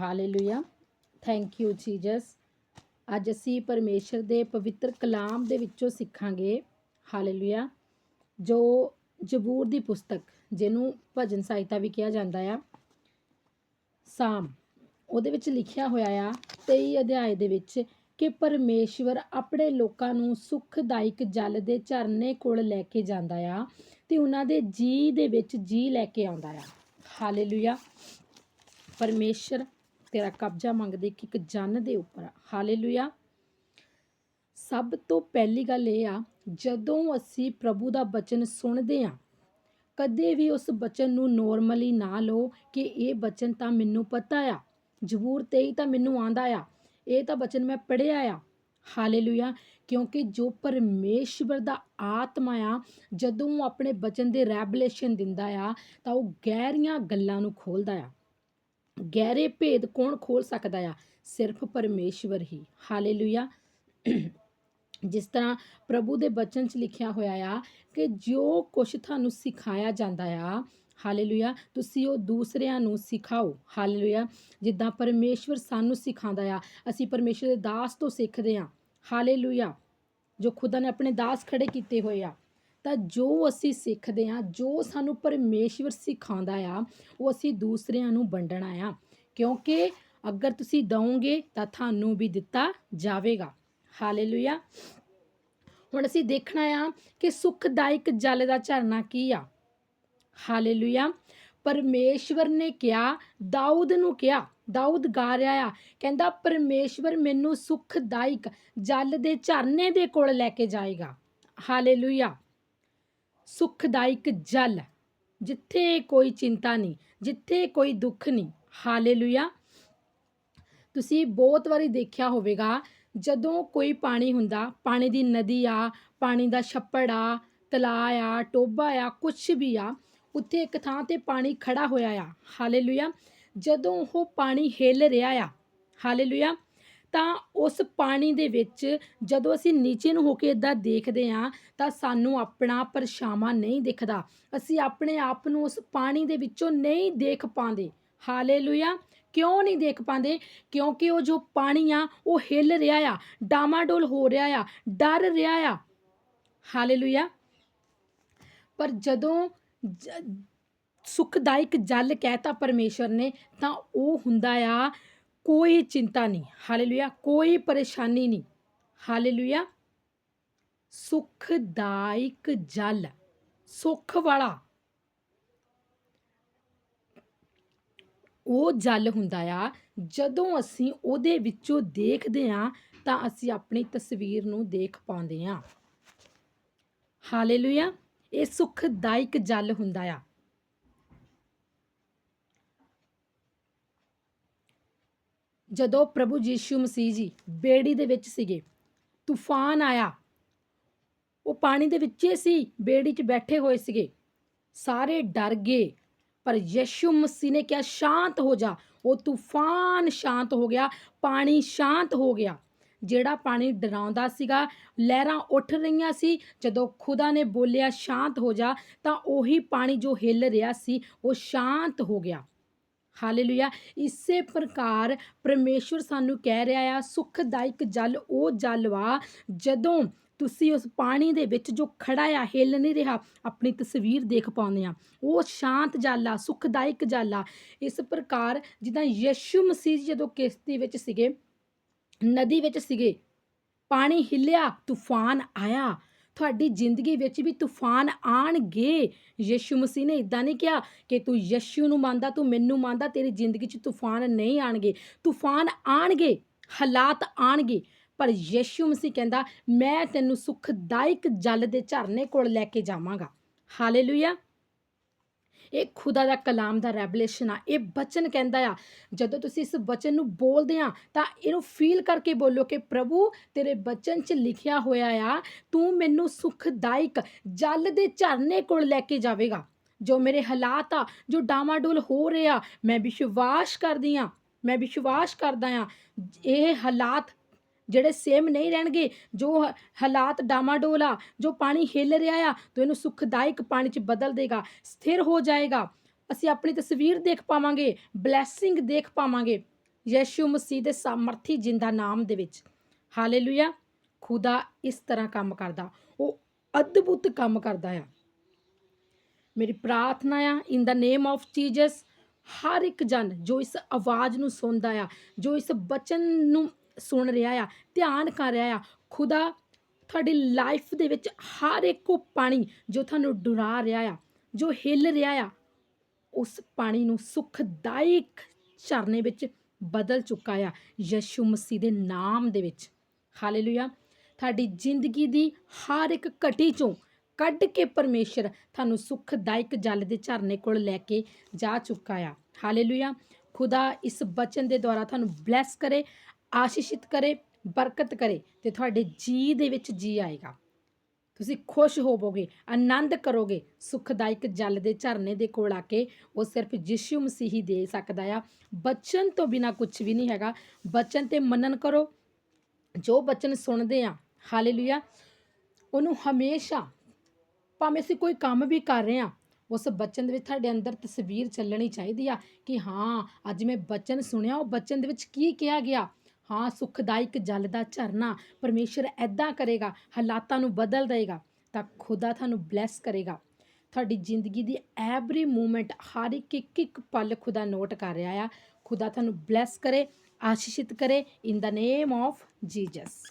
Hallelujah thank you Jesus ਅੱਜ ਅਸੀਂ ਪਰਮੇਸ਼ਰ ਦੇ ਪਵਿੱਤਰ ਕਲਾਮ ਦੇ ਵਿੱਚੋਂ ਸਿੱਖਾਂਗੇ। ਹਾਲੇਲੂਇਆ ਜੋ ਜ਼ਬੂਰ ਦੀ ਪੁਸਤਕ, ਜਿਹਨੂੰ ਭਜਨ ਸਾਹਿਤਾ ਵੀ ਕਿਹਾ ਜਾਂਦਾ ਆ। ਸਾਮ ਉਹਦੇ ਵਿੱਚ ਲਿਖਿਆ ਹੋਇਆ ਆ 23 ਅਧਿਆਏ ਦੇ ਵਿੱਚ ਕਿ ਪਰਮੇਸ਼ਵਰ ਆਪਣੇ ਲੋਕਾਂ ਨੂੰ ਸੁਖਦਾਇਕ ਜਲ ਦੇ ਝਰਨੇ ਕੋਲ ਲੈ ਕੇ ਜਾਂਦਾ ਆ ਤੇ ਉਹਨਾਂ ਦੇ ਜੀ ਦੇ ਵਿੱਚ ਜੀ ਲੈ ਕੇ ਆਉਂਦਾ ਆ। ਹਾਲੇਲੂਇਆ ਪਰਮੇਸ਼ਰ ਤੇਰਾ ਕਬਜ਼ਾ ਮੰਗਦੇ ਕਿ ਇੱਕ ਜਨ ਦੇ ਉੱਪਰ ਹਾਲੇਲੂਇਆ ਸਭ ਤੋਂ ਪਹਿਲੀ ਗੱਲ ਇਹ ਆ, ਜਦੋਂ ਅਸੀਂ ਪ੍ਰਭੂ ਦਾ ਬਚਨ ਸੁਣਦੇ ਆ, ਕਦੇ ਵੀ ਉਸ ਬਚਨ ਨੂੰ ਨੋਰਮਲੀ ਨਾ ਲਓ ਕਿ ਇਹ ਬਚਨ ਤਾਂ ਮੈਨੂੰ ਪਤਾ ਆ ਜ਼ਬੂਰ 23 ਤਾਂ ਮੈਨੂੰ ਆਂਦਾ ਆ। ਇਹ ਤਾਂ ਬਚਨ ਮੈਂ ਪੜਿਆ ਆ। ਹਾਲੇਲੂਇਆ ਕਿਉਂਕਿ ਜੋ ਪਰਮੇਸ਼ਵਰ ਦਾ ਆਤਮਾ ਆ, ਜਦੋਂ ਉਹ ਆਪਣੇ ਬਚਨ ਦੇ ਰੈਵਲੇਸ਼ਨ ਦਿੰਦਾ ਆ, ਤਾਂ ਉਹ ਗਹਿਰੀਆਂ ਗੱਲਾਂ ਨੂੰ ਖੋਲਦਾ ਆ। ਗਹਿਰੇ ਭੇਦ ਕੌਣ ਖੋਲ ਸਕਦਾ ਆ? ਸਿਰਫ ਪਰਮੇਸ਼ਵਰ ਹੀ। ਹਾਲੇਲੂਇਆ। ਜਿਸ ਤਰ੍ਹਾਂ ਪ੍ਰਭੂ ਦੇ ਬਚਨ 'ਚ ਲਿਖਿਆ ਹੋਇਆ ਆ ਕਿ ਜੋ ਕੁਝ ਤੁਹਾਨੂੰ ਸਿਖਾਇਆ ਜਾਂਦਾ ਆ, ਹਾਲੇਲੂਇਆ, ਤੁਸੀਂ ਉਹ ਦੂਸਰਿਆਂ ਨੂੰ ਸਿਖਾਓ। ਹਾਲੇਲੂਇਆ। ਜਿੱਦਾਂ ਪਰਮੇਸ਼ਵਰ ਸਾਨੂੰ ਸਿਖਾਉਂਦਾ ਆ, ਅਸੀਂ ਪਰਮੇਸ਼ਵਰ ਦੇ ਦਾਸ ਤੋਂ ਸਿੱਖਦੇ ਆ ਹਾਲੇਲੂਇਆ। ਜੋ ਖੁਦਾ ਨੇ ਆਪਣੇ ਦਾਸ ਖੜੇ ਕੀਤੇ ਹੋਏ ਆ। ਤਾਂ ਜੋ ਅਸੀਂ ਸਿੱਖਦੇ ਹਾਂ, ਜੋ ਸਾਨੂੰ ਪਰਮੇਸ਼ਵਰ ਸਿਖਾਉਂਦਾ ਆ, ਉਹ ਅਸੀਂ ਦੂਸਰਿਆਂ ਨੂੰ ਵੰਡਣਾ ਆ। ਕਿਉਂਕਿ ਅਗਰ ਤੁਸੀਂ ਦਵੋਗੇ ਤਾਂ ਤੁਹਾਨੂੰ ਵੀ ਦਿੱਤਾ ਜਾਵੇਗਾ। ਹਾਲੇਲੂਇਆ ਹੁਣ ਅਸੀਂ ਦੇਖਣਾ ਆ ਕਿ ਸੁਖਦਾਇਕ ਜਲ ਦਾ ਝਰਨਾ ਕੀ ਆ। ਹਾਲੇਲੂਇਆ ਪਰਮੇਸ਼ਵਰ ਨੇ ਕਿਹਾ, ਦਾਊਦ ਨੂੰ ਕਿਹਾ, ਦਾਊਦ ਗਾ ਰਿਹਾ ਆ, ਕਹਿੰਦਾ, ਪਰਮੇਸ਼ਵਰ ਮੈਨੂੰ ਸੁਖਦਾਇਕ ਜਲ ਦੇ ਝਰਨੇ ਦੇ ਕੋਲ ਲੈ ਕੇ ਜਾਏਗਾ। ਹਾਲੇਲੂਇਆ ਸੁਖਦਾਇਕ ਜਲ ਜਿੱਥੇ ਕੋਈ ਚਿੰਤਾ ਨਹੀਂ, ਜਿੱਥੇ ਕੋਈ ਦੁੱਖ ਨਹੀਂ। ਹਾਲੇਲੂਇਆ। ਤੁਸੀਂ ਬਹੁਤ ਵਾਰੀ ਦੇਖਿਆ ਹੋਵੇਗਾ, ਜਦੋਂ ਕੋਈ ਪਾਣੀ ਹੁੰਦਾ, ਪਾਣੀ ਦੀ ਨਦੀ ਆ, ਪਾਣੀ ਦਾ ਛੱਪੜ ਆ ਤਲਾਅ ਆ ਟੋਬਾ ਆ, ਕੁਛ ਵੀ ਆ, ਉੱਥੇ ਇੱਕ ਥਾਂ ਤੇ ਪਾਣੀ ਖੜਾ ਹੋਇਆ ਆ। ਹਾਲੇਲੂਇਆ। ਜਦੋਂ ਉਹ ਪਾਣੀ ਹਿੱਲ ਰਿਹਾ ਆ, ਹਾਲੇਲੂਇਆ। ਤਾਂ ਉਸ ਪਾਣੀ ਦੇ ਵਿੱਚ ਜਦੋਂ ਅਸੀਂ ਨੀਚੇ ਨੂੰ ਹੋ ਕੇ ਇੱਦਾਂ ਦੇਖਦੇ ਹਾਂ, ਤਾਂ ਸਾਨੂੰ ਆਪਣਾ ਪਰਛਾਵਾਂ ਨਹੀਂ ਦਿਖਦਾ। ਅਸੀਂ ਆਪਣੇ ਆਪ ਨੂੰ ਉਸ ਪਾਣੀ ਦੇ ਵਿੱਚੋਂ ਨਹੀਂ ਦੇਖ ਪਾਉਂਦੇ। ਹਾਲੇਲੂਇਆ। ਕਿਉਂ ਨਹੀਂ ਦੇਖ ਪਾਉਂਦੇ? ਕਿਉਂਕਿ ਉਹ ਜੋ ਪਾਣੀ ਆ, ਉਹ ਹਿੱਲ ਰਿਹਾ ਆ, ਡਾਮਾਡੋਲ ਹੋ ਰਿਹਾ ਆ, ਡਰ ਰਿਹਾ ਆ। ਹਾਲੇਲੂਇਆ। ਪਰ ਜਦੋਂ ਜ- ਸੁਖਦਾਇਕ ਜਲ ਕਹਿਤਾ ਪਰਮੇਸ਼ਰ ਨੇ, ਤਾਂ ਉਹ ਹੁੰਦਾ ਆ ਕੋਈ ਚਿੰਤਾ ਨਹੀਂ। ਹਾਲੇਲੂਇਆ, ਕੋਈ ਪਰੇਸ਼ਾਨੀ ਨਹੀਂ। ਹਾਲੇਲੂਇਆ। ਸੁਖਦਾਇਕ ਜਲ, ਸੁਖ ਵਾਲਾ। ਉਹ ਜਲ ਹੁੰਦਾ ਆ, ਜਦੋਂ ਅਸੀਂ ਉਹਦੇ ਵਿੱਚੋਂ ਦੇਖਦੇ ਆ ਤਾਂ ਅਸੀਂ ਆਪਣੀ ਤਸਵੀਰ ਨੂੰ ਦੇਖ ਪਾਉਂਦੇ ਆ ਹਾਲੇਲੂਇਆ। ਇਹ ਸੁਖਦਾਇਕ ਜਲ ਹੁੰਦਾ ਆ। ਜਦੋਂ ਪ੍ਰਭੂ ਯੀਸ਼ੂ ਮਸੀਹ ਜੀ ਬੇੜੀ ਦੇ ਵਿੱਚ ਸੀਗੇ, ਤੂਫਾਨ ਆਇਆ। ਉਹ ਪਾਣੀ ਦੇ ਵਿੱਚ ਹੀ ਸੀ, ਬੇੜੀ 'ਚ ਬੈਠੇ ਹੋਏ ਸੀਗੇ। ਸਾਰੇ ਡਰ ਗਏ, ਪਰ ਯਿਸੂ ਮਸੀਹ ਨੇ ਕਿਹਾ, ਸ਼ਾਂਤ ਹੋ ਜਾ। ਉਹ ਤੂਫਾਨ ਸ਼ਾਂਤ ਹੋ ਗਿਆ, ਪਾਣੀ ਸ਼ਾਂਤ ਹੋ ਗਿਆ। ਜਿਹੜਾ ਪਾਣੀ ਡਰਾਉਂਦਾ ਸੀਗਾ, ਲਹਿਰਾਂ ਉੱਠ ਰਹੀਆਂ ਸੀ। ਜਦੋਂ ਖੁਦਾ ਨੇ ਬੋਲਿਆ, ਸ਼ਾਂਤ ਹੋ ਜਾ, ਤਾਂ ਉਹੀ ਪਾਣੀ ਜੋ ਹਿੱਲ ਰਿਹਾ ਸੀ, ਉਹ ਸ਼ਾਂਤ ਹੋ ਗਿਆ। ਹਾਲੇਲੂਇਆ। ਇਸੇ ਪ੍ਰਕਾਰ ਪਰਮੇਸ਼ਵਰ ਸਾਨੂੰ ਕਹਿ ਰਿਹਾ ਆ, ਸੁਖਦਾਇਕ ਜਲ ਉਹ ਜਲ ਵਾ, ਜਦੋਂ ਤੁਸੀਂ ਉਸ ਪਾਣੀ ਦੇ ਵਿੱਚ ਜੋ ਖੜਾ ਆ, ਹਿੱਲ ਨਹੀਂ ਰਿਹਾ, ਆਪਣੀ ਤਸਵੀਰ ਦੇਖ ਪਾਉਂਦੇ ਆ। ਉਹ ਸ਼ਾਂਤ ਜਲ ਆ, ਸੁਖਦਾਇਕ ਜਲ ਆ। ਇਸ ਪ੍ਰਕਾਰ ਜਿੱਦਾਂ ਯਿਸੂ ਮਸੀਹ ਜਦੋਂ ਕਿਸ਼ਤੀ ਵਿੱਚ ਸੀਗੇ, ਨਦੀ ਵਿੱਚ ਸੀਗੇ, ਪਾਣੀ ਹਿੱਲਿਆ, ਤੂਫਾਨ ਆਇਆ ਤੁਹਾਡੀ ਜ਼ਿੰਦਗੀ ਵਿੱਚ ਵੀ ਤੂਫਾਨ ਆਣਗੇ। ਯਿਸੂ ਮਸੀਹ ਨੇ ਇਦਾਂ ਨਹੀਂ ਕਿਹਾ ਕਿ ਤੂੰ ਯਿਸੂ ਨੂੰ ਮੰਨਦਾ, ਤੂੰ ਮੈਨੂੰ ਮੰਨਦਾ, ਤੇਰੀ ਜ਼ਿੰਦਗੀ 'ਚ ਤੂਫਾਨ ਨਹੀਂ ਆਣਗੇ। ਤੂਫਾਨ ਆਣਗੇ, ਹਾਲਾਤ ਆਣਗੇ, ਪਰ ਯਿਸੂ ਮਸੀਹ ਕਹਿੰਦਾ, ਮੈਂ ਤੈਨੂੰ ਸੁਖਦਾਇਕ ਜਲ ਦੇ ਝਰਨੇ ਕੋਲ ਲੈ ਕੇ ਜਾਵਾਂਗਾ। ਹਾਲੇਲੂਇਆ ਇਹ ਖੁਦਾ ਦਾ ਕਲਾਮ ਦਾ ਰੈਵਲੇਸ਼ਨ ਆ। ਇਹ ਬਚਨ ਕਹਿੰਦਾ ਆ, ਜਦੋਂ ਤੁਸੀਂ ਇਸ ਬਚਨ ਨੂੰ ਬੋਲਦੇ ਆ, ਤਾਂ ਇਹਨੂੰ ਫੀਲ ਕਰਕੇ ਬੋਲੋ ਕਿ ਪ੍ਰਭੂ, ਤੇਰੇ ਬਚਨ 'ਚ ਲਿਖਿਆ ਹੋਇਆ ਆ, ਤੂੰ ਮੈਨੂੰ ਸੁਖਦਾਇਕ ਜਲ ਦੇ ਝਰਨੇ ਕੋਲ ਲੈ ਕੇ ਜਾਵੇਗਾ। ਜੋ ਮੇਰੇ ਹਾਲਾਤ ਆ, ਜੋ ਡਾਮਾਡੋਲ ਹੋ ਰਿਹਾ ਮੈਂ ਵਿਸ਼ਵਾਸ ਕਰਦੀ ਆ, ਮੈਂ ਵਿਸ਼ਵਾਸ ਕਰਦਾ ਆ, ਇਹ ਹਾਲਾਤ ਜਿਹੜੇ ਸੇਮ ਨਹੀਂ ਰਹਿਣਗੇ, ਜੋ ਹਾਲਾਤ ਡਾਮਾਡੋਲ ਆ ਜੋ ਪਾਣੀ ਹਿੱਲ ਰਿਹਾ ਆ, ਤਾਂ ਇਹਨੂੰ ਸੁਖਦਾਇਕ ਪਾਣੀ 'ਚ ਬਦਲ ਦੇਗਾ, ਸਥਿਰ ਹੋ ਜਾਏਗਾ। ਅਸੀਂ ਆਪਣੀ ਤਸਵੀਰ ਦੇਖ ਪਾਵਾਂਗੇ, ਬਲੇਸਿੰਗ ਦੇਖ ਪਾਵਾਂਗੇ, ਯਿਸੂ ਮਸੀਹ ਦੇ ਸਮਰਥੀ ਜਿੰਦਾ ਨਾਮ ਦੇ ਵਿੱਚ। ਹਾਲੇਲੂਇਆ। ਖੁਦਾ ਇਸ ਤਰ੍ਹਾਂ ਕੰਮ ਕਰਦਾ, ਉਹ ਅਦਭੁਤ ਕੰਮ ਕਰਦਾ ਆ। ਮੇਰੀ ਪ੍ਰਾਰਥਨਾ ਆ ਇਨ ਦਾ ਨੇਮ ਆਫ ਜੀਸਸ ਹਰ ਇੱਕ ਜਨ ਜੋ ਇਸ ਆਵਾਜ਼ ਨੂੰ ਸੁਣਦਾ ਆ, ਜੋ ਇਸ ਬਚਨ ਨੂੰ ਸੁਣ ਰਿਹਾ ਆ, ਧਿਆਨ ਕਰ ਰਿਹਾ ਆ। ਖੁਦਾ ਤੁਹਾਡੀ ਲਾਈਫ ਦੇ ਵਿੱਚ ਹਰ ਇੱਕ ਉਹ ਪਾਣੀ ਜੋ ਤੁਹਾਨੂੰ ਡੁਰਾ ਰਿਹਾ ਆ, ਜੋ ਹਿੱਲ ਰਿਹਾ ਆ, ਉਸ ਪਾਣੀ ਨੂੰ ਸੁਖਦਾਇਕ ਝਰਨੇ ਵਿੱਚ ਬਦਲ ਚੁੱਕਾ ਆ, ਯਿਸੂ ਮਸੀਹ ਦੇ ਨਾਮ ਦੇ ਵਿੱਚ। ਹਾਲੇਲੂਇਆ ਤੁਹਾਡੀ ਜ਼ਿੰਦਗੀ ਦੀ ਹਰ ਇੱਕ ਘਟੀ ਚੋਂ ਕੱਢ ਕੇ ਪਰਮੇਸ਼ਰ ਤੁਹਾਨੂੰ ਸੁਖਦਾਇਕ ਜਲ ਦੇ ਝਰਨੇ ਕੋਲ ਲੈ ਕੇ ਜਾ ਚੁੱਕਾ ਆ। ਹਾਲੇਲੂਇਆ ਖੁਦਾ ਇਸ ਬਚਨ ਦੇ ਦੁਆਰਾ ਤੁਹਾਨੂੰ ਬਲੈਸ ਕਰੇ ਆਸ਼ੀਸ਼ਿਤ ਕਰੇ, ਬਰਕਤ ਕਰੇ ਤੇ ਤੁਹਾਡੇ ਜੀ ਦੇ ਵਿੱਚ ਜੀ ਆਏਗਾ। ਤੁਸੀਂ ਖੁਸ਼ ਹੋਵੋਗੇ, ਆਨੰਦ ਕਰੋਗੇ, ਸੁਖਦਾਇਕ ਜਲ ਦੇ ਝਰਨੇ ਦੇ ਕੋਲ ਆ ਕੇ ਉਹ ਸਿਰਫ ਯਿਸੂ ਮਸੀਹ ਹੀ ਦੇ ਸਕਦਾ ਆ। ਬਚਨ ਤੋਂ ਬਿਨਾ ਕੁਝ ਵੀ ਨਹੀਂ ਹੈਗਾ। ਬਚਨ ਤੇ ਮੰਨਣ ਕਰੋ, ਜੋ ਬਚਨ ਸੁਣਦੇ ਆ, ਹਾਲੇਲੂਇਆ, ਉਹਨੂੰ ਹਮੇਸ਼ਾ, ਭਾਵੇਂ ਅਸੀਂ ਕੋਈ ਕੰਮ ਵੀ ਕਰ ਰਹੇ ਆ, ਉਸ ਬਚਨ ਦੇ ਵਿੱਚ ਤੁਹਾਡੇ ਅੰਦਰ ਤਸਵੀਰ ਚੱਲਣੀ ਚਾਹੀਦੀ ਆ ਕਿ ਹਾਂ, ਅੱਜ ਮੈਂ ਬਚਨ ਸੁਣਿਆ, ਉਹ ਬਚਨ ਦੇ ਵਿੱਚ ਕੀ ਕਿਹਾ ਗਿਆ? ਹਾਂ, ਸੁਖਦਾਇਕ ਜਲ ਦਾ ਝਰਨਾ ਪਰਮੇਸ਼ਰ ਐਦਾਂ ਕਰੇਗਾ, ਹਾਲਾਤਾਂ ਨੂੰ ਬਦਲ ਦੇਗਾ ਤਾਂ ਖੁਦਾ ਤੁਹਾਨੂੰ ਬਲੈਸ ਕਰੇਗਾ। ਤੁਹਾਡੀ ਜ਼ਿੰਦਗੀ ਦੀ ਐਵਰੀ ਮੂਮੈਂਟ ਹਰ ਇੱਕ ਇੱਕ ਇੱਕ ਪਲ ਖੁਦਾ ਨੋਟ ਕਰ ਰਿਹਾ ਆ। ਖੁਦਾ ਤੁਹਾਨੂੰ ਬਲੈਸ ਕਰੇ, ਆਸ਼ੀਸ਼ਿਤ ਕਰੇ ਇਨ ਦਾ ਨੇਮ ਆਫ ਜੀਸਸ